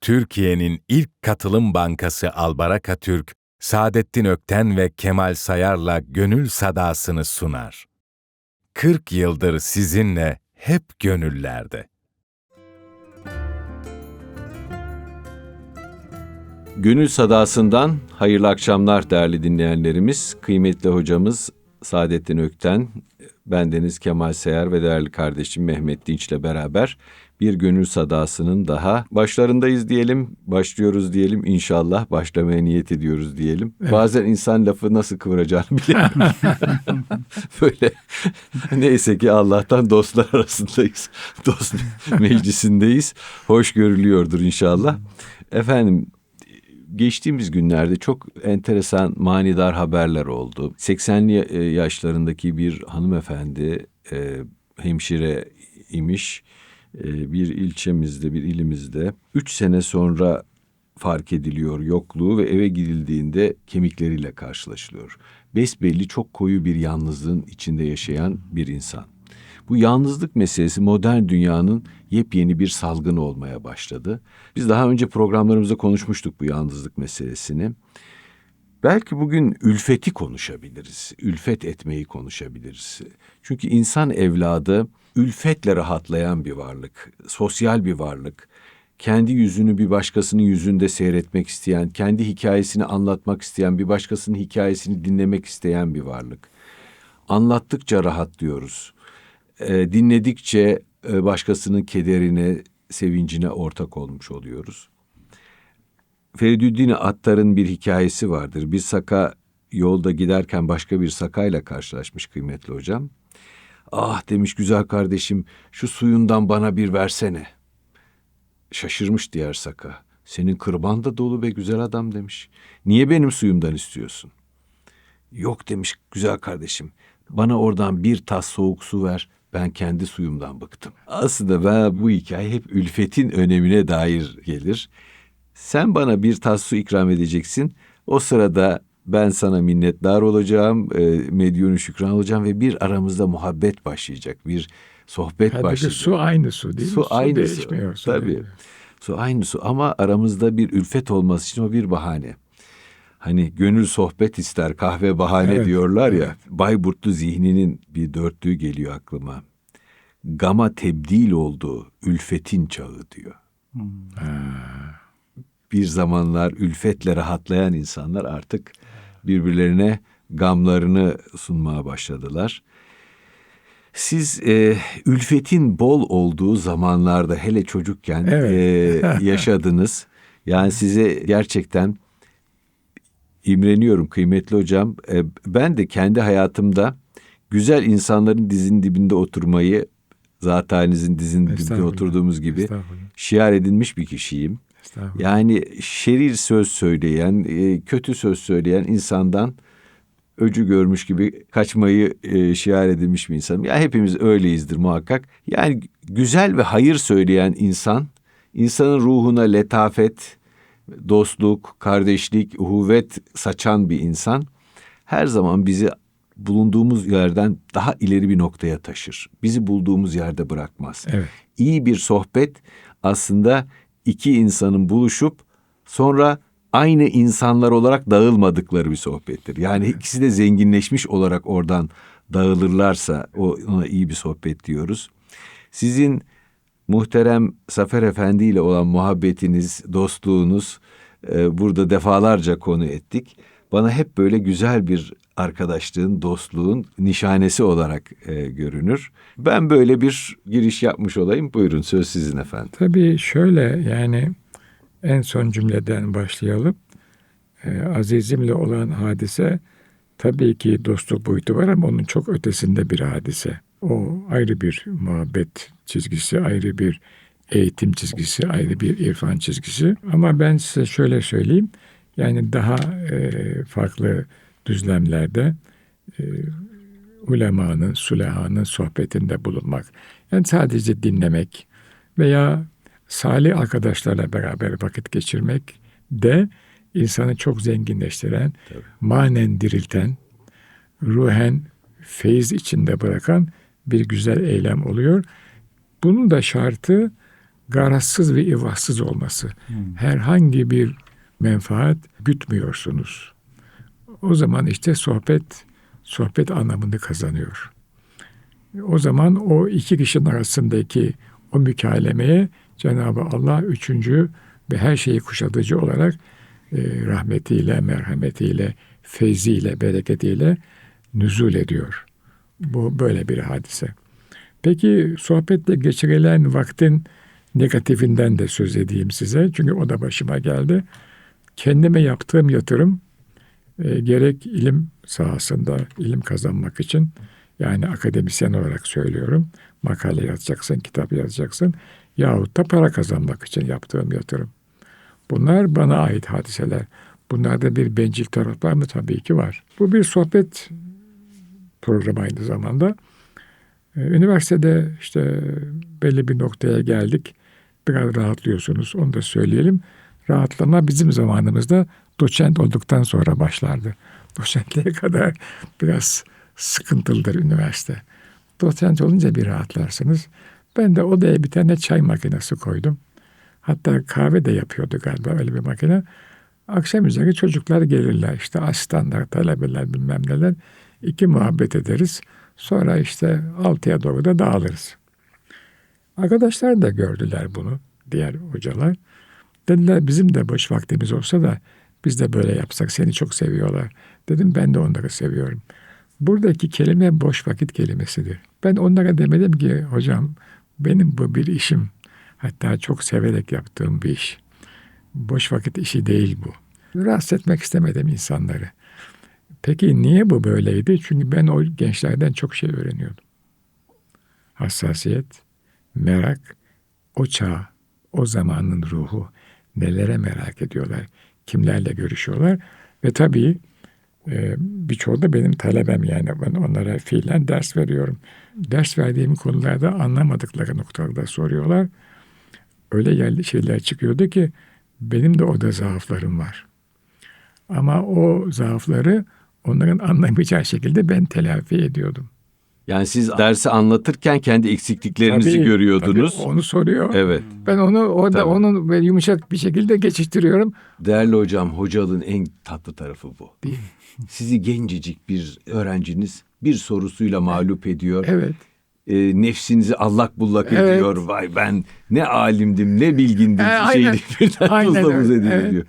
Türkiye'nin ilk katılım bankası Albaraka Türk, Saadettin Ökten ve Kemal Sayar'la gönül sadasını sunar. 40 yıldır sizinle hep gönüllerde. Gönül Sadası'ndan hayırlı akşamlar değerli dinleyenlerimiz. Kıymetli hocamız Saadettin Ökten, bendeniz Kemal Seyar ve değerli kardeşim Mehmet Dinç'le beraber bir gönül sadasının daha başlarındayız diyelim, başlıyoruz diyelim inşallah, başlamaya niyet ediyoruz diyelim. Evet. Bazen insan lafı nasıl kıvıracağını bilemiyor. Böyle neyse ki Allah'tan dostlar arasındayız. Dost meclisindeyiz. Hoş görülüyordur inşallah. Efendim geçtiğimiz günlerde çok enteresan manidar haberler oldu. 80'li yaşlarındaki bir hanımefendi e, hemşire imiş e, bir ilçemizde, bir ilimizde. Üç sene sonra fark ediliyor yokluğu ve eve gidildiğinde kemikleriyle karşılaşılıyor. Besbelli çok koyu bir yalnızlığın içinde yaşayan bir insan. Bu yalnızlık meselesi modern dünyanın yepyeni bir salgını olmaya başladı. Biz daha önce programlarımızda konuşmuştuk bu yalnızlık meselesini. Belki bugün ülfeti konuşabiliriz. Ülfet etmeyi konuşabiliriz. Çünkü insan evladı ülfetle rahatlayan bir varlık, sosyal bir varlık. Kendi yüzünü bir başkasının yüzünde seyretmek isteyen, kendi hikayesini anlatmak isteyen, bir başkasının hikayesini dinlemek isteyen bir varlık. Anlattıkça rahatlıyoruz. E, dinledikçe e, başkasının kederine, sevincine ortak olmuş oluyoruz. Feridüddin Attar'ın bir hikayesi vardır. Bir saka yolda giderken başka bir sakayla karşılaşmış kıymetli hocam. Ah demiş güzel kardeşim şu suyundan bana bir versene. Şaşırmış diğer saka. Senin kırban da dolu be güzel adam demiş. Niye benim suyumdan istiyorsun? Yok demiş güzel kardeşim. Bana oradan bir tas soğuk su ver. Ben kendi suyumdan bıktım. Aslında ben bu hikaye hep ülfetin önemine dair gelir. Sen bana bir tas su ikram edeceksin. O sırada ben sana minnettar olacağım, e, medyunu şükran olacağım ve bir aramızda muhabbet başlayacak, bir sohbet Halbuki başlayacak. su aynı su değil su mi? Su aynı değişmiyor. su. Tabii. Su aynı su ama aramızda bir ülfet olması için o bir bahane. Hani gönül sohbet ister, kahve bahane evet, diyorlar ya. Evet. Bayburtlu zihninin bir dörtlüğü geliyor aklıma. Gama tebdil olduğu ülfetin çağı diyor. Hmm. Bir zamanlar ülfetle rahatlayan insanlar artık birbirlerine gamlarını sunmaya başladılar. Siz e, ülfetin bol olduğu zamanlarda hele çocukken evet. e, yaşadınız. Yani size gerçekten imreniyorum kıymetli hocam. E, ben de kendi hayatımda güzel insanların dizin dibinde oturmayı zatenizin dizin dibinde oturduğumuz gibi şiar edinmiş bir kişiyim. Yani şerir söz söyleyen, e, kötü söz söyleyen insandan öcü görmüş gibi kaçmayı e, şiar edilmiş bir insanım. Ya hepimiz öyleyizdir muhakkak. Yani güzel ve hayır söyleyen insan, insanın ruhuna letafet, dostluk, kardeşlik, uhuvvet saçan bir insan her zaman bizi bulunduğumuz yerden daha ileri bir noktaya taşır. Bizi bulduğumuz yerde bırakmaz. Evet. İyi bir sohbet aslında iki insanın buluşup sonra aynı insanlar olarak dağılmadıkları bir sohbettir. Yani ikisi de zenginleşmiş olarak oradan dağılırlarsa o ona iyi bir sohbet diyoruz. Sizin muhterem Zafer Efendi ile olan muhabbetiniz, dostluğunuz e, burada defalarca konu ettik. Bana hep böyle güzel bir arkadaşlığın, dostluğun nişanesi olarak e, görünür. Ben böyle bir giriş yapmış olayım. Buyurun söz sizin efendim. Tabii şöyle yani en son cümleden başlayalım. Ee, azizimle olan hadise tabii ki dostluk boyutu var ama onun çok ötesinde bir hadise. O ayrı bir muhabbet çizgisi, ayrı bir eğitim çizgisi, ayrı bir irfan çizgisi. Ama ben size şöyle söyleyeyim. Yani daha e, farklı düzlemlerde e, ulemanın, sulehanın sohbetinde bulunmak. Yani sadece dinlemek veya salih arkadaşlarla beraber vakit geçirmek de insanı çok zenginleştiren, Tabii. manen dirilten, ruhen feyiz içinde bırakan bir güzel eylem oluyor. Bunun da şartı garazsız ve ivazsız olması. Herhangi bir menfaat gütmüyorsunuz. O zaman işte sohbet sohbet anlamını kazanıyor. O zaman o iki kişinin arasındaki o mükalemeye Cenab-ı Allah üçüncü ve her şeyi kuşatıcı olarak e, rahmetiyle, merhametiyle, feyziyle, bereketiyle nüzul ediyor. Bu böyle bir hadise. Peki sohbetle geçirilen vaktin negatifinden de söz edeyim size. Çünkü o da başıma geldi. Kendime yaptığım yatırım e, gerek ilim sahasında ilim kazanmak için yani akademisyen olarak söylüyorum. Makale yazacaksın, kitap yazacaksın yahut da para kazanmak için yaptığım yatırım. Bunlar bana ait hadiseler. Bunlarda bir bencil taraf var mı? Tabii ki var. Bu bir sohbet programı aynı zamanda. Ee, Üniversitede işte belli bir noktaya geldik. Biraz rahatlıyorsunuz. Onu da söyleyelim. Rahatlama bizim zamanımızda doçent olduktan sonra başlardı. Doçentliğe kadar biraz sıkıntılıdır üniversite. Doçent olunca bir rahatlarsınız. Ben de odaya bir tane çay makinesi koydum. Hatta kahve de yapıyordu galiba öyle bir makine. Akşam üzeri çocuklar gelirler işte asistanlar, talebeler bilmem neler. İki muhabbet ederiz. Sonra işte altıya doğru da dağılırız. Arkadaşlar da gördüler bunu diğer hocalar. Dediler bizim de boş vaktimiz olsa da biz de böyle yapsak seni çok seviyorlar. Dedim ben de onları seviyorum. Buradaki kelime boş vakit kelimesidir. Ben onlara demedim ki hocam benim bu bir işim. Hatta çok severek yaptığım bir iş. Boş vakit işi değil bu. Rahatsız etmek istemedim insanları. Peki niye bu böyleydi? Çünkü ben o gençlerden çok şey öğreniyordum. Hassasiyet, merak, o çağ, o zamanın ruhu, nelere merak ediyorlar, kimlerle görüşüyorlar ve tabii e, birçoğu da benim talebem yani ben onlara fiilen ders veriyorum. Ders verdiğim konularda anlamadıkları noktalarda soruyorlar. Öyle şeyler çıkıyordu ki benim de orada zaaflarım var. Ama o zaafları onların anlamayacağı şekilde ben telafi ediyordum. Yani siz dersi anlatırken kendi eksikliklerinizi Tabii, görüyordunuz. tabii onu soruyor. Evet. Ben onu orada Tabii. onu böyle yumuşak bir şekilde geçiştiriyorum. Değerli hocam, hocalığın en tatlı tarafı bu. Değil. Sizi gencecik bir öğrenciniz bir sorusuyla mağlup ediyor. Evet. E, nefsinizi allak bullak Evet. ediyor. Vay ben ne alimdim, ne bilgindim. E, şeydi birden Aynen tuzla buz öyle, ediliyor. evet.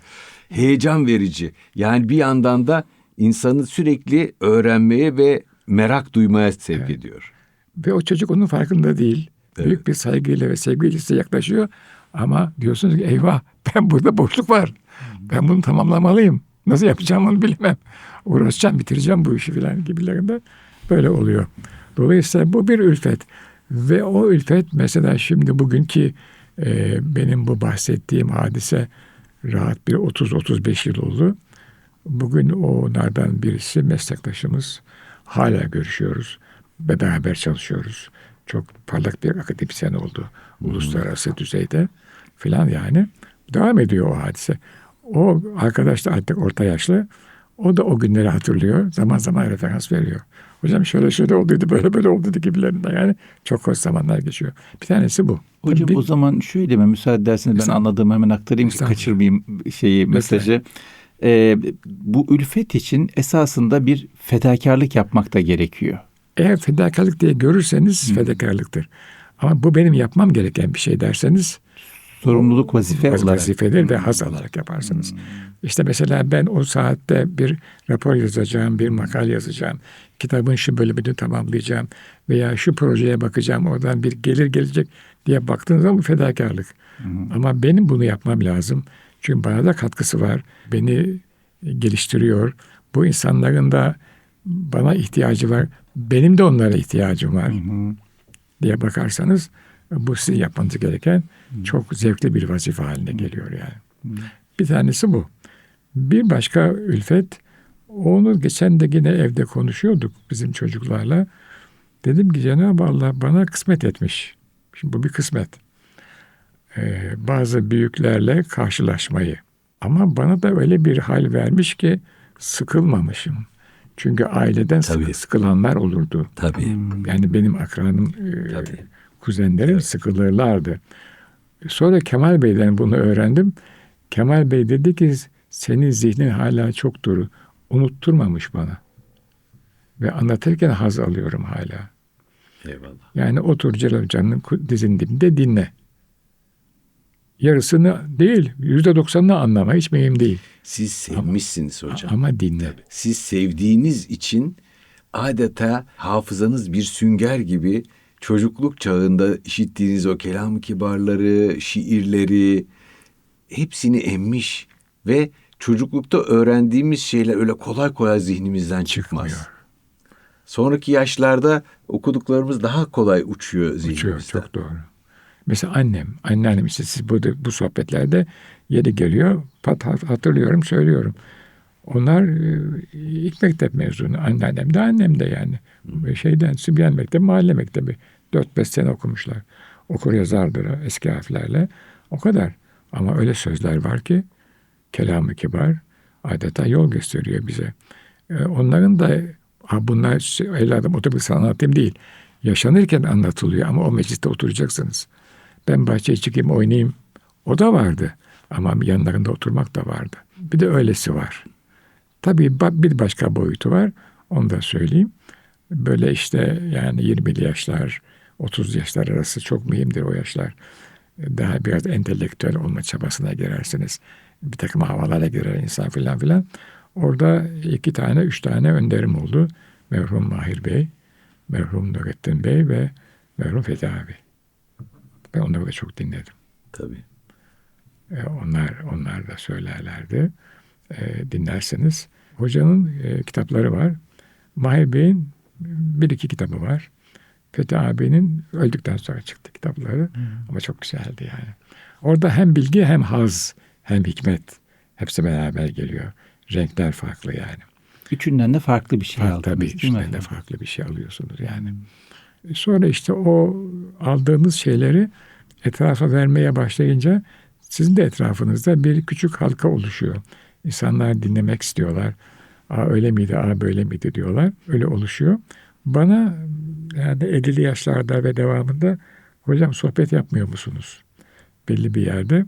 Heyecan verici. Yani bir yandan da insanı sürekli öğrenmeye ve merak duymaya sevk ediyor. Ve o çocuk onun farkında değil. Evet. Büyük bir saygıyla ve sevgiyle size yaklaşıyor. Ama diyorsunuz ki eyvah ben burada boşluk var. Ben bunu tamamlamalıyım. Nasıl yapacağım onu bilemem. Uğraşacağım, bitireceğim bu işi filan gibilerinde böyle oluyor. Dolayısıyla bu bir ülfet. Ve o ülfet mesela şimdi bugünkü e, benim bu bahsettiğim hadise rahat bir 30-35 yıl oldu. Bugün onlardan birisi meslektaşımız. Hala görüşüyoruz ve beraber çalışıyoruz. Çok parlak bir akademisyen oldu. Uluslararası düzeyde filan yani. Devam ediyor o hadise. O arkadaş da artık orta yaşlı. O da o günleri hatırlıyor. Zaman zaman referans veriyor. Hocam şöyle şöyle olduydu, böyle böyle olduydu gibilerinden. Yani çok hoş zamanlar geçiyor. Bir tanesi bu. Hocam Tabii o zaman şöyle mi müsaade ederseniz ben anladığımı hemen aktarayım ki kaçırmayayım şeyi mesajı. Ee, bu ülfet için esasında bir fedakarlık yapmak da gerekiyor. Eğer fedakarlık diye görürseniz fedakarlıktır. Ama bu benim yapmam gereken bir şey derseniz Sorumluluk vazife Vaz- olarak. ve haz alarak yaparsınız. İşte mesela ben o saatte bir rapor yazacağım, bir makale yazacağım, kitabın şu bölümünü tamamlayacağım veya şu projeye bakacağım, oradan bir gelir gelecek diye baktığınız zaman bu fedakarlık. Ama benim bunu yapmam lazım. Çünkü bana da katkısı var. Beni geliştiriyor. Bu insanların da bana ihtiyacı var. Benim de onlara ihtiyacım var diye bakarsanız bu sizin yapmanız gereken çok zevkli bir vazife haline geliyor yani. Bir tanesi bu. Bir başka ülfet onu geçen de yine evde konuşuyorduk bizim çocuklarla. Dedim ki Cenab-ı Allah bana kısmet etmiş. Şimdi bu bir kısmet. Ee, bazı büyüklerle karşılaşmayı. Ama bana da öyle bir hal vermiş ki sıkılmamışım. Çünkü aileden Tabii. sıkılanlar olurdu. Tabii. Yani benim akranım, e, Tabii. kuzenlerim sıkılırlardı. Sonra Kemal Bey'den bunu öğrendim. Kemal Bey dedi ki senin zihnin hala çok duru. Unutturmamış bana. Ve anlatırken haz alıyorum hala. Eyvallah. Yani otur Celal ku- dizinin dibinde dinle. Yarısını değil, yüzde doksanını anlama hiç mühim değil. Siz sevmişsiniz hocam. Ama dinle. Siz sevdiğiniz için adeta hafızanız bir sünger gibi çocukluk çağında işittiğiniz o kelam kibarları, şiirleri hepsini emmiş ve çocuklukta öğrendiğimiz şeyler öyle kolay kolay zihnimizden çıkmaz. Çıkmıyor. Sonraki yaşlarda okuduklarımız daha kolay uçuyor Uçuyor, zihnimizden. çok doğru. Mesela annem, anneannem işte siz burada bu sohbetlerde yeri geliyor. Pat hat- hatırlıyorum, söylüyorum. Onlar e, ilk mektep mezunu. Anneannem de annem de yani. Ve Şeyden, Sübyan Mektebi, mahalle mektebi. 4-5 sene okumuşlar. Okur yazardır eski harflerle. O kadar. Ama öyle sözler var ki kelamı kibar adeta yol gösteriyor bize. E, onların da ha bunlar evladım otobüs anlatayım değil. Yaşanırken anlatılıyor ama o mecliste oturacaksınız. Ben bahçeye çıkayım oynayayım. O da vardı. Ama yanlarında oturmak da vardı. Bir de öylesi var. Tabii bir başka boyutu var. Onu da söyleyeyim. Böyle işte yani 20'li yaşlar, 30 yaşlar arası çok mühimdir o yaşlar. Daha biraz entelektüel olma çabasına girersiniz. Bir takım havalara girer insan filan filan. Orada iki tane, üç tane önderim oldu. Merhum Mahir Bey, merhum Nurettin Bey ve merhum Fethi abi. Ben onları da çok dinledim. Tabii. E, onlar onlar da söylerlerdi. E, dinlerseniz. Hocanın e, kitapları var. Mahir Bey'in bir iki kitabı var. Fethi abinin öldükten sonra çıktı kitapları. Ama çok güzeldi yani. Orada hem bilgi hem haz hem hikmet hepsi beraber geliyor. Renkler farklı yani. Üçünden de farklı bir şey Farklı aldınız tabii içinden de farklı bir şey alıyorsunuz yani. E, Sonra işte o aldığınız şeyleri etrafa vermeye başlayınca sizin de etrafınızda bir küçük halka oluşuyor. İnsanlar dinlemek istiyorlar. Aa öyle miydi, aa böyle miydi diyorlar. Öyle oluşuyor. Bana yani 50'li yaşlarda ve devamında hocam sohbet yapmıyor musunuz? Belli bir yerde.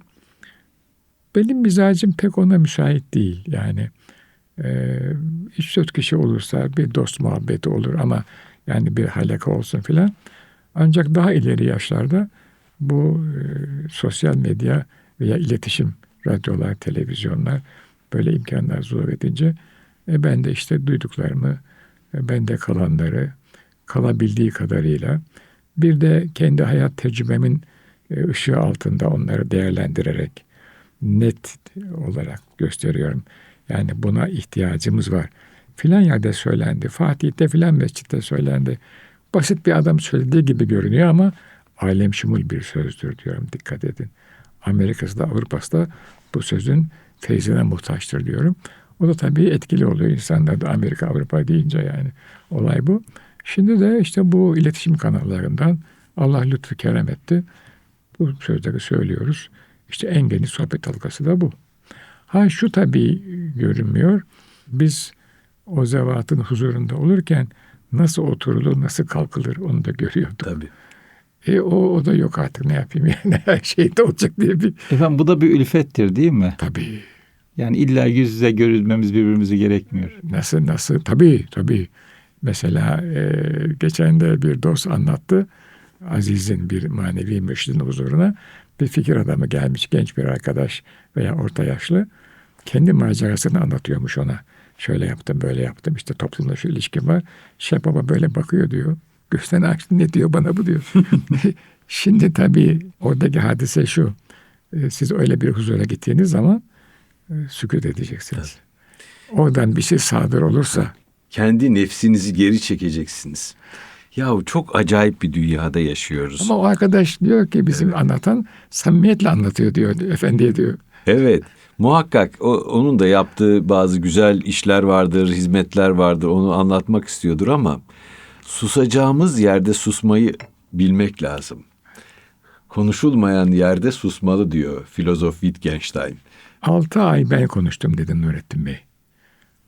Benim mizacım pek ona müsait değil. Yani e, üç dört kişi olursa bir dost muhabbeti olur ama yani bir halaka olsun filan. Ancak daha ileri yaşlarda bu e, sosyal medya veya iletişim, radyolar, televizyonlar böyle imkanlar zuhur edince e, ben de işte duyduklarımı, e, ben de kalanları kalabildiği kadarıyla bir de kendi hayat tecrübemin e, ışığı altında onları değerlendirerek net olarak gösteriyorum. Yani buna ihtiyacımız var. Filan yerde söylendi. Fatih'te filan mescitte söylendi. Basit bir adam söylediği gibi görünüyor ama alem şumul bir sözdür diyorum. Dikkat edin. Amerika'sı da Avrupa'sı da bu sözün feyzine muhtaçtır diyorum. O da tabii etkili oluyor insanlar da Amerika Avrupa deyince yani olay bu. Şimdi de işte bu iletişim kanallarından Allah lütfu kerem etti. Bu sözleri söylüyoruz. İşte en geniş sohbet halkası da bu. Ha şu tabii görünmüyor. Biz o zevatın huzurunda olurken nasıl oturulur, nasıl kalkılır onu da görüyorduk. Tabii. E o, o da yok artık ne yapayım yani her şey de olacak diye bir Efendim bu da bir ülfettir değil mi? tabii Yani illa yüz yüze görülmemiz birbirimizi gerekmiyor. nasıl nasıl tabii tabii mesela e, geçen de bir dost anlattı Aziz'in bir manevi mürşidin huzuruna bir fikir adamı gelmiş genç bir arkadaş veya orta yaşlı kendi macerasını anlatıyormuş ona. Şöyle yaptım böyle yaptım işte toplumda şu ilişkim var. Şey baba böyle bakıyor diyor. Göğsden açtı ne diyor bana bu diyor. Şimdi tabii oradaki hadise şu. E, Siz öyle bir huzura gittiğiniz zaman e, sükut edeceksiniz. Oradan bir şey sadır olursa Kendi nefsinizi geri çekeceksiniz. Yahu çok acayip bir dünyada yaşıyoruz. ama o arkadaş diyor ki bizim anlatan samimiyetle anlatıyor diyor efendiye diyor. Evet. Muhakkak o, onun da yaptığı bazı güzel işler vardır, hizmetler vardır. Onu anlatmak istiyordur ama susacağımız yerde susmayı bilmek lazım. Konuşulmayan yerde susmalı diyor filozof Wittgenstein. Altı ay ben konuştum dedi Nurettin Bey.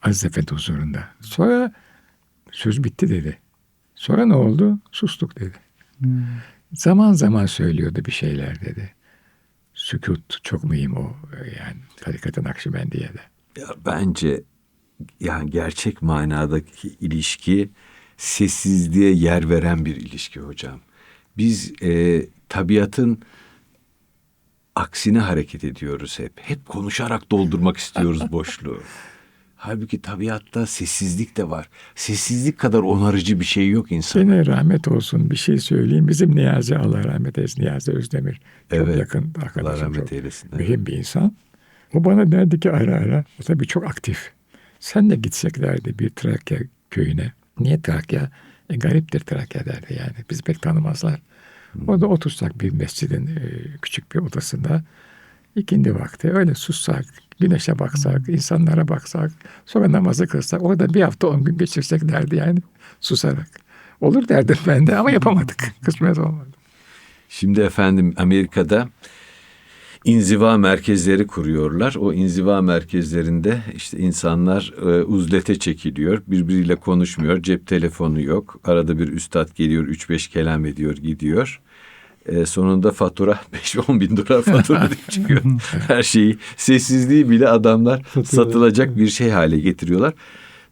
Aziz Efendi huzurunda. Sonra söz bitti dedi. Sonra ne oldu? Sustuk dedi. Zaman zaman söylüyordu bir şeyler dedi. Sükut çok mühim o yani tarikatın Nakşibendiye'de. Ya bence yani gerçek manadaki ilişki sessizliğe yer veren bir ilişki hocam. Biz e, tabiatın aksine hareket ediyoruz hep. Hep konuşarak doldurmak istiyoruz boşluğu. Halbuki tabiatta sessizlik de var. Sessizlik kadar onarıcı bir şey yok insan. Sene rahmet olsun bir şey söyleyeyim. Bizim Niyazi Allah rahmet eylesin Niyazi Özdemir. Çok Evet. yakın Allah arkadaşım. rahmet çok eylesin. Evet. Mühim bir insan. O bana derdi ki ara ara. O tabii çok aktif. Sen de gitsek derdi bir Trakya köyüne. Niye Trakya? E, gariptir Trakya derdi yani. Bizi pek tanımazlar. Orada otursak bir mescidin e, küçük bir odasında. ikindi vakti öyle sussak, güneşe baksak, insanlara baksak, sonra namazı kılsak, orada bir hafta on gün geçirsek derdi yani susarak. Olur derdim ben de ama yapamadık. Kısmet olmadı. Şimdi efendim Amerika'da inziva merkezleri kuruyorlar. O inziva merkezlerinde işte insanlar e, uzlete çekiliyor. Birbiriyle konuşmuyor. Cep telefonu yok. Arada bir üstad geliyor. 3-5 kelam ediyor gidiyor. E, sonunda fatura 5-10 bin dolar fatura diye çıkıyor. Her şeyi sessizliği bile adamlar satılacak bir şey hale getiriyorlar.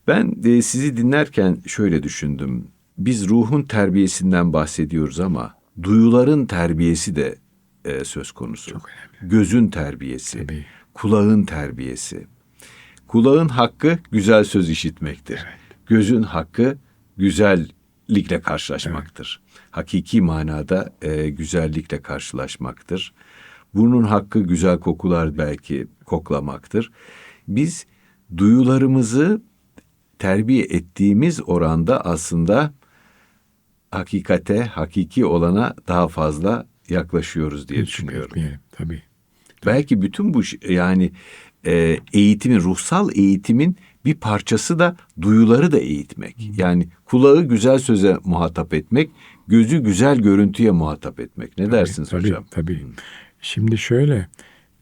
Ben de sizi dinlerken şöyle düşündüm. Biz ruhun terbiyesinden bahsediyoruz ama duyuların terbiyesi de e, söz konusu. Çok önemli. Gözün terbiyesi, Tabii. kulağın terbiyesi. Kulağın hakkı güzel söz işitmektir. Gözün hakkı güzellikle karşılaşmaktır. Hakiki manada e, güzellikle karşılaşmaktır. Burnun hakkı güzel kokular belki koklamaktır. Biz duyularımızı terbiye ettiğimiz oranda aslında hakikate, hakiki olana daha fazla yaklaşıyoruz diye düşünüyorum. etmeyelim, Tabii. Belki bütün bu yani e, eğitimin, ruhsal eğitimin bir parçası da duyuları da eğitmek. Yani kulağı güzel söze muhatap etmek, gözü güzel görüntüye muhatap etmek. Ne dersiniz tabii, hocam? Tabii. Şimdi şöyle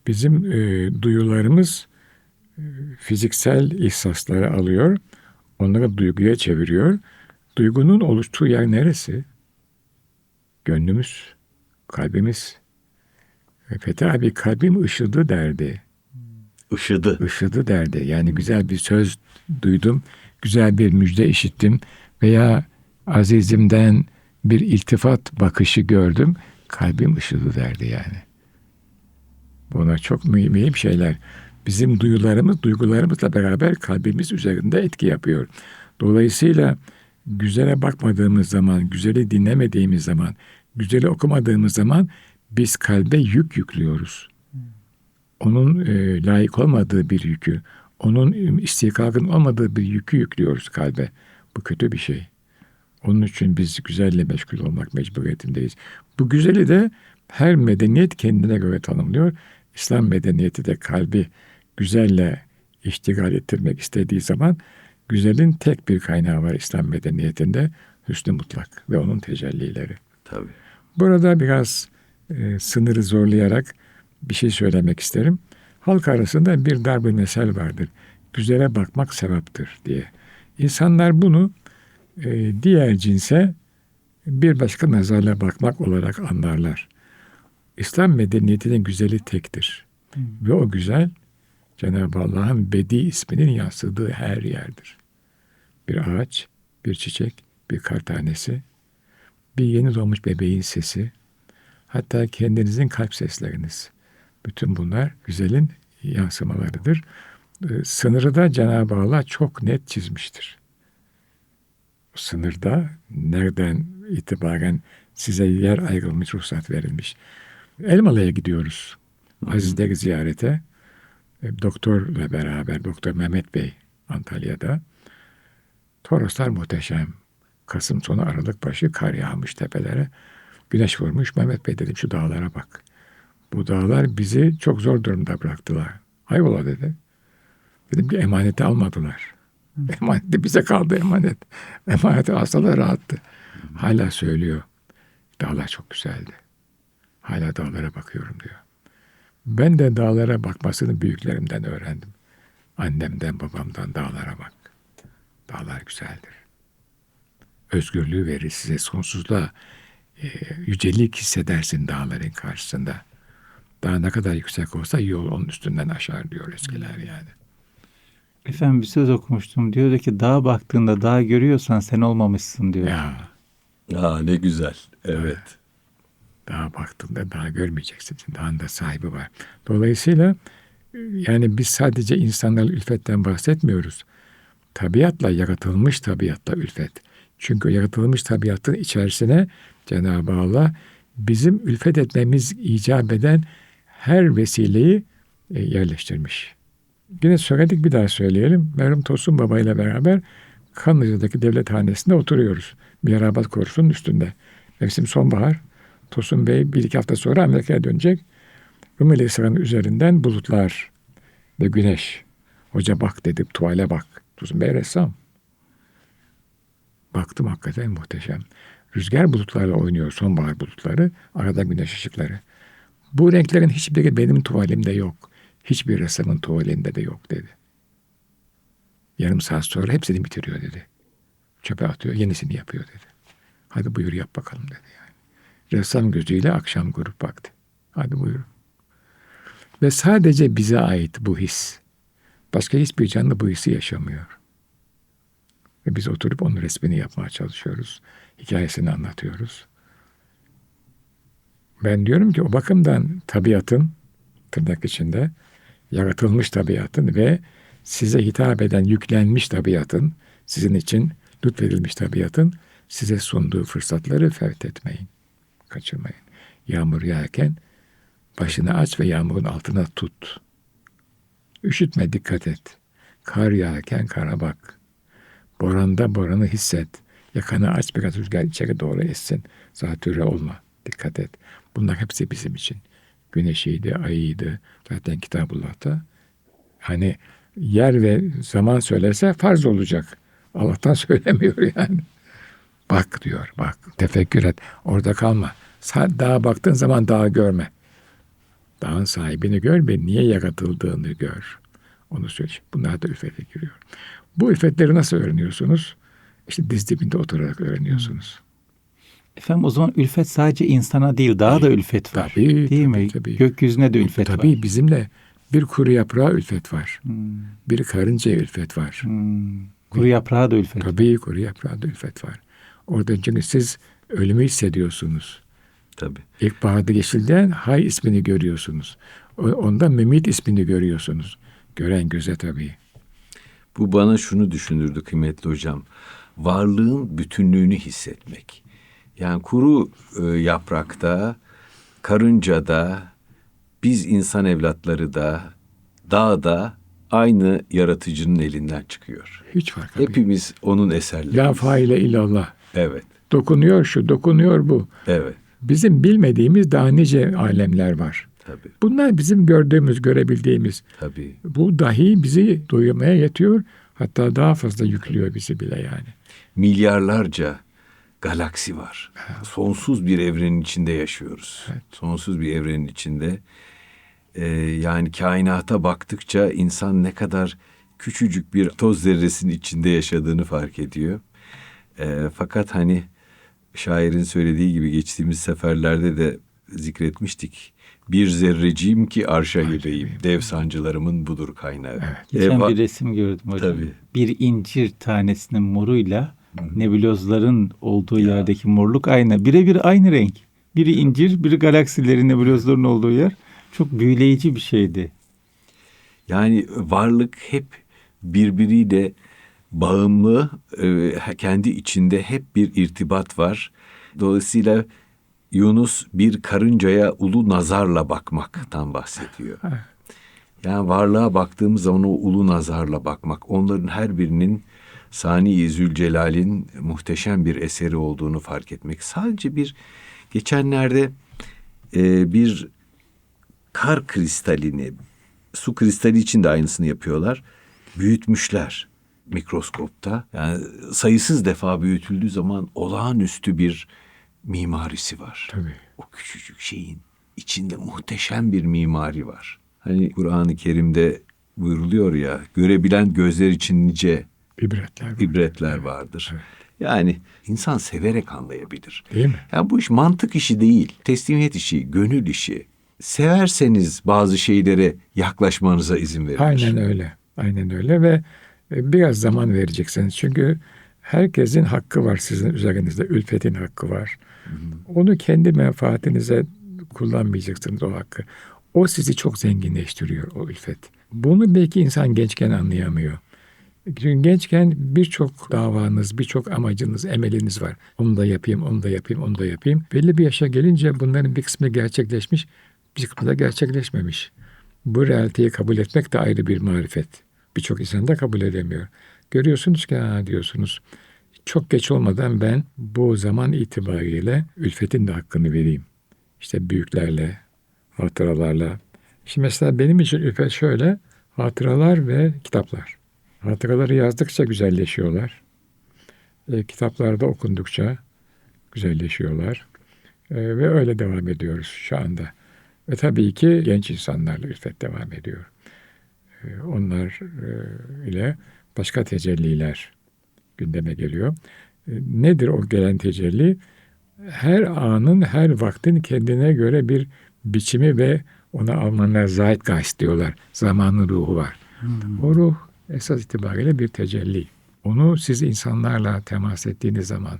bizim e, duyularımız e, fiziksel ihsasları alıyor. Onları duyguya çeviriyor. Duygunun oluştuğu yer neresi? Gönlümüz, kalbimiz. E, Fethi abi kalbim ışıdı derdi. Işıdı. Işıdı derdi. Yani güzel bir söz duydum, güzel bir müjde işittim veya azizimden bir iltifat bakışı gördüm, kalbim ışıdı derdi yani. Bunlar çok mühim şeyler. Bizim duyularımız, duygularımızla beraber kalbimiz üzerinde etki yapıyor. Dolayısıyla güzele bakmadığımız zaman, güzeli dinlemediğimiz zaman, güzeli okumadığımız zaman biz kalbe yük yüklüyoruz onun e, layık olmadığı bir yükü, onun istihkakın olmadığı bir yükü yüklüyoruz kalbe. Bu kötü bir şey. Onun için biz güzelle meşgul olmak mecburiyetindeyiz. Bu güzeli de her medeniyet kendine göre tanımlıyor. İslam medeniyeti de kalbi güzelle iştigal ettirmek istediği zaman güzelin tek bir kaynağı var İslam medeniyetinde. Hüsnü mutlak ve onun tecellileri. Tabii. Burada biraz e, sınırı zorlayarak bir şey söylemek isterim. Halk arasında bir dar bir mesel vardır. Güzele bakmak sevaptır diye. İnsanlar bunu e, diğer cinse bir başka nazarla bakmak olarak anlarlar. İslam medeniyetinin güzeli tektir. Ve o güzel Cenab-ı Allah'ın Bedi isminin yansıdığı her yerdir. Bir ağaç, bir çiçek, bir kar tanesi, bir yeni doğmuş bebeğin sesi, hatta kendinizin kalp sesleriniz. Bütün bunlar güzelin yansımalarıdır. Ee, Sınırı da Cenab-ı Allah çok net çizmiştir. Sınırda nereden itibaren size yer ayrılmış, ruhsat verilmiş. Elmalı'ya gidiyoruz. Aziz'deki ziyarete. E, Doktorla beraber, Doktor Mehmet Bey Antalya'da. Toroslar muhteşem. Kasım sonu Aralık başı kar yağmış tepelere. Güneş vurmuş. Mehmet Bey dedim şu dağlara bak. Bu dağlar bizi çok zor durumda bıraktılar. Hayrola dedi. Dedim ki emaneti almadılar. Emaneti bize kaldı emanet. Emaneti alsalar rahattı. Hala söylüyor. Dağlar çok güzeldi. Hala dağlara bakıyorum diyor. Ben de dağlara bakmasını büyüklerimden öğrendim. Annemden, babamdan dağlara bak. Dağlar güzeldir. Özgürlüğü verir size sonsuzluğa. E, yücelik hissedersin dağların karşısında. Daha ne kadar yüksek olsa yol onun üstünden aşar diyor eskiler yani. Efendim bir söz okumuştum. Diyordu ki dağa baktığında dağ görüyorsan sen olmamışsın diyor. Ya Aa ne güzel. Evet. daha baktığında daha görmeyeceksin. Dağın da sahibi var. Dolayısıyla yani biz sadece insanlarla ülfetten bahsetmiyoruz. Tabiatla yaratılmış tabiatla ülfet. Çünkü yaratılmış tabiatın içerisine Cenab-ı Allah bizim ülfet etmemiz icap eden her vesileyi e, yerleştirmiş. Yine söyledik bir daha söyleyelim. Merhum Tosun Baba ile beraber Kanlıca'daki devlet hanesinde oturuyoruz. Mihrabat korusunun üstünde. Mevsim sonbahar. Tosun Bey bir iki hafta sonra Amerika'ya dönecek. Rumeli Hisarı'nın üzerinden bulutlar ve güneş. Hoca bak dedim tuvale bak. Tosun Bey ressam. Baktım hakikaten muhteşem. Rüzgar bulutlarla oynuyor sonbahar bulutları. Arada güneş ışıkları. Bu renklerin hiçbiri benim tuvalimde yok. Hiçbir ressamın tuvalinde de yok dedi. Yarım saat sonra hepsini bitiriyor dedi. Çöpe atıyor, yenisini yapıyor dedi. Hadi buyur yap bakalım dedi yani. Ressam gözüyle akşam grup baktı. Hadi buyurun. Ve sadece bize ait bu his. Başka hiçbir canlı bu hissi yaşamıyor. Ve biz oturup onun resmini yapmaya çalışıyoruz. Hikayesini anlatıyoruz. Ben diyorum ki o bakımdan tabiatın tırnak içinde yaratılmış tabiatın ve size hitap eden yüklenmiş tabiatın sizin için lütfedilmiş tabiatın size sunduğu fırsatları fevt etmeyin. Kaçırmayın. Yağmur yağarken başını aç ve yağmurun altına tut. Üşütme dikkat et. Kar yağarken kara bak. Boranda boranı hisset. Yakanı aç biraz rüzgar içeri doğru essin. Zatürre olma. Dikkat et. Bunlar hepsi bizim için. Güneşiydi, ayıydı. Zaten Kitabullah'ta. Hani yer ve zaman söylerse farz olacak. Allah'tan söylemiyor yani. Bak diyor, bak. Tefekkür et. Orada kalma. Dağa baktığın zaman dağı görme. Dağın sahibini gör ve niye yaratıldığını gör. Onu söyle. Bunlar da ülfete giriyor. Bu ülfetleri nasıl öğreniyorsunuz? İşte diz dibinde oturarak öğreniyorsunuz. Efendim o zaman ülfet sadece insana değil daha da ülfet var. Tabii, değil tabii, mi? tabii. Gökyüzüne de ülfet Tabii var. bizimle bir kuru yaprağa ülfet var. Hmm, Bir karıncaya ülfet var. hmm. Kuru yaprağa da ülfet var. Tabii kuru yaprağa da ülfet var. Orada çünkü siz ölümü hissediyorsunuz. Tabii. İlkbaharda yeşilden hay ismini görüyorsunuz. O- Onda mümit ismini görüyorsunuz. Gören göze tabii. Bu bana şunu düşündürdü kıymetli hocam. Varlığın bütünlüğünü hissetmek. Yani kuru e, yaprakta, karıncada, biz insan evlatları da, dağda aynı yaratıcının elinden çıkıyor. Hiç fark yok. Hepimiz onun eserleri. La faile illallah. Evet, Dokunuyor şu, dokunuyor bu. evet. Bizim bilmediğimiz daha nice alemler var. Tabii, Bunlar bizim gördüğümüz, görebildiğimiz. tabii. Bu dahi bizi duymaya yetiyor. Hatta daha fazla yüklüyor bizi bile yani. milyarlarca galaksi var. Sonsuz bir evrenin içinde yaşıyoruz. Sonsuz bir evrenin içinde. Ee, yani kainata baktıkça insan ne kadar küçücük bir toz zerresinin içinde yaşadığını fark ediyor. Ee, fakat hani şairin söylediği gibi geçtiğimiz seferlerde de zikretmiştik. Bir zerreciyim ki arşa gibeyim. Dev sancılarımın budur kaynağı. Geçen Ee, bir resim gördüm hocam. Tabii. Bir incir tanesinin moruyla nebulozların olduğu yerdeki morluk aynı. Birebir aynı renk. Biri incir, biri galaksilerin, nebulozların olduğu yer. Çok büyüleyici bir şeydi. Yani varlık hep birbiriyle bağımlı, e, kendi içinde hep bir irtibat var. Dolayısıyla Yunus bir karıncaya ulu nazarla bakmaktan bahsediyor. Yani varlığa baktığımız zaman o ulu nazarla bakmak, onların her birinin Sani Zülcelal'in muhteşem bir eseri olduğunu fark etmek. Sadece bir geçenlerde e, bir kar kristalini, su kristali için de aynısını yapıyorlar. Büyütmüşler mikroskopta. Yani sayısız defa büyütüldüğü zaman olağanüstü bir mimarisi var. Tabii. O küçücük şeyin içinde muhteşem bir mimari var. Hani Kur'an-ı Kerim'de buyuruluyor ya, görebilen gözler için nice İbretler var. ibretler vardır. Yani insan severek anlayabilir. Değil mi? Yani bu iş mantık işi değil, teslimiyet işi, gönül işi. severseniz bazı şeylere yaklaşmanıza izin verir. Aynen öyle. Aynen öyle ve e, biraz zaman vereceksiniz. Çünkü herkesin hakkı var sizin üzerinizde. Ülfetin hakkı var. Onu kendi menfaatinize kullanmayacaksınız o hakkı. O sizi çok zenginleştiriyor o ülfet. Bunu belki insan gençken anlayamıyor. Gençken birçok davanız, birçok amacınız, emeliniz var. Onu da yapayım, onu da yapayım, onu da yapayım. Belli bir yaşa gelince bunların bir kısmı gerçekleşmiş, bir kısmı da gerçekleşmemiş. Bu realiteyi kabul etmek de ayrı bir marifet. Birçok insan da kabul edemiyor. Görüyorsunuz ki ha diyorsunuz. Çok geç olmadan ben bu zaman itibariyle ülfetin de hakkını vereyim. İşte büyüklerle, hatıralarla. Şimdi mesela benim için ülfet şöyle. Hatıralar ve kitaplar. Hatıraları yazdıkça güzelleşiyorlar. E, kitaplarda okundukça güzelleşiyorlar. E, ve öyle devam ediyoruz şu anda. Ve tabii ki genç insanlarla ülfet devam ediyor. E, onlar e, ile başka tecelliler gündeme geliyor. E, nedir o gelen tecelli? Her anın, her vaktin kendine göre bir biçimi ve ona Almanlar Zeitgeist diyorlar. Zamanın ruhu var. O ruh esas itibariyle bir tecelli. Onu siz insanlarla temas ettiğiniz zaman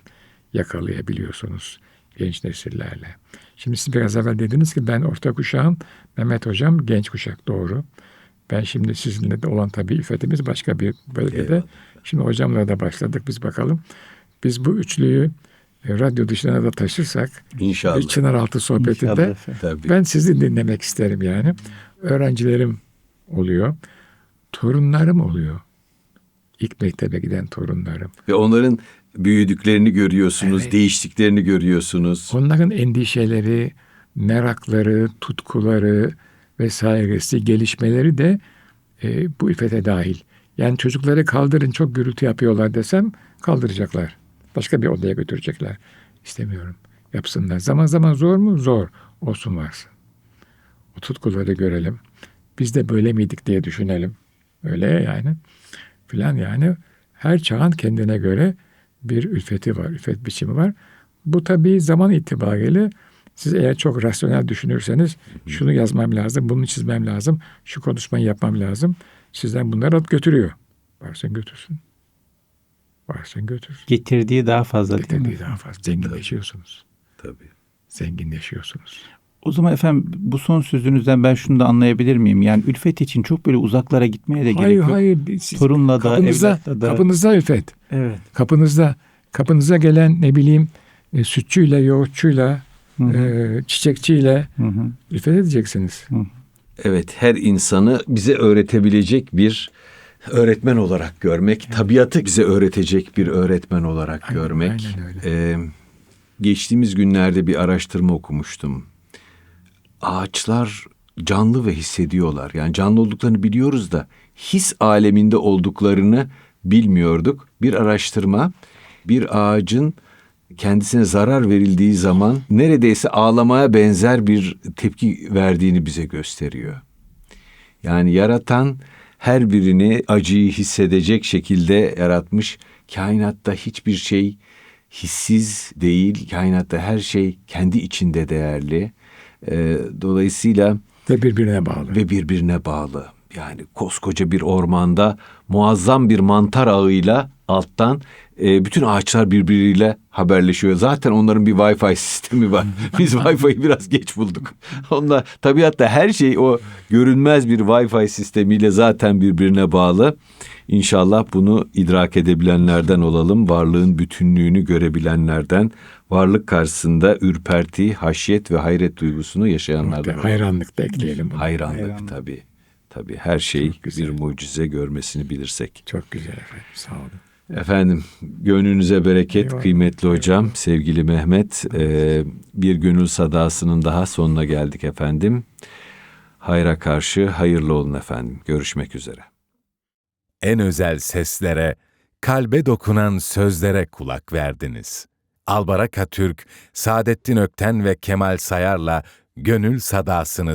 yakalayabiliyorsunuz genç nesillerle. Şimdi siz biraz evvel dediniz ki ben orta kuşağım, Mehmet Hocam genç kuşak doğru. Ben şimdi sizinle de olan tabii üfetimiz başka bir bölgede. Eyvallah. Şimdi hocamla da başladık biz bakalım. Biz bu üçlüyü e, radyo dışına da taşırsak İnşallah. bir Çınaraltı sohbetinde İnşallah ben sizi dinlemek isterim yani. Öğrencilerim oluyor. Torunlarım oluyor. İlk mektebe giden torunlarım. Ve onların büyüdüklerini görüyorsunuz, Evet. değiştiklerini görüyorsunuz. Onların endişeleri, merakları, tutkuları vesairesi, gelişmeleri de e, bu üfete dahil. Yani çocukları kaldırın çok gürültü yapıyorlar desem kaldıracaklar. Başka bir odaya götürecekler. İstemiyorum. Yapsınlar. Zaman zaman zor mu? Zor. Olsun varsın. O tutkuları görelim. Biz de böyle miydik diye düşünelim. Öyle ya yani. Filan yani. Her çağın kendine göre bir ülfeti var. Ülfet biçimi var. Bu tabii zaman itibariyle siz eğer çok rasyonel düşünürseniz şunu yazmam lazım, bunu çizmem lazım, şu konuşmayı yapmam lazım. Sizden bunları alıp götürüyor. Varsın götürsün. Varsın götürsün. Getirdiği daha fazla değil mi? Getirdiği daha fazla. Zenginleşiyorsunuz. Tabii. Zenginleşiyorsunuz. O zaman efendim bu son sözünüzden ben şunu da anlayabilir miyim? Yani ülfet için çok böyle uzaklara gitmeye de gerek Hayır yok. hayır. Siz Torunla da, kapınızda, evlatla da. kapınızda ülfet. Evet. Kapınızda, kapınıza gelen ne bileyim e, sütçüyle, yoğurtçuyla, Hı hı. e, çiçekçiyle Hı hı. ülfet edeceksiniz. Evet, her insanı bize öğretebilecek bir öğretmen olarak görmek, tabiatı bize öğretecek bir öğretmen olarak Aynen, görmek. aynen öyle. Ee, geçtiğimiz günlerde bir araştırma okumuştum. Ağaçlar canlı ve hissediyorlar. Yani canlı olduklarını biliyoruz da his aleminde olduklarını bilmiyorduk. Bir araştırma bir ağacın kendisine zarar verildiği zaman neredeyse ağlamaya benzer bir tepki verdiğini bize gösteriyor. Yani yaratan her birini acıyı hissedecek şekilde yaratmış. Kainatta hiçbir şey hissiz değil. Kainatta her şey kendi içinde değerli. Ee, dolayısıyla Ve birbirine bağlı. ve birbirine bağlı. Yani koskoca bir ormanda muazzam bir mantar ağıyla alttan e, bütün ağaçlar birbiriyle haberleşiyor. Zaten onların bir Wi-Fi sistemi var. Biz Wi-Fi'yi biraz geç bulduk. Onlar tabiatta her şey o görünmez bir Wi-Fi sistemiyle zaten birbirine bağlı. İnşallah bunu idrak edebilenlerden olalım. Varlığın bütünlüğünü görebilenlerden, varlık karşısında ürperti, haşyet ve hayret duygusunu yaşayanlardan. Hayranlık da ekleyelim. bunu. Hayranlık, Hayranlık. tabii. Tabii her şey bir mucize görmesini bilirsek. Çok güzel efendim. Sağ olun. Efendim gönlünüze bereket Eyvallah. kıymetli hocam, sevgili Mehmet. Ee, bir gönül sadasının daha sonuna geldik efendim. Hayra karşı hayırlı olun efendim. Görüşmek üzere. En özel seslere, kalbe dokunan sözlere kulak verdiniz. Albaraka Türk, Saadettin Ökten ve Kemal Sayar'la gönül sadasını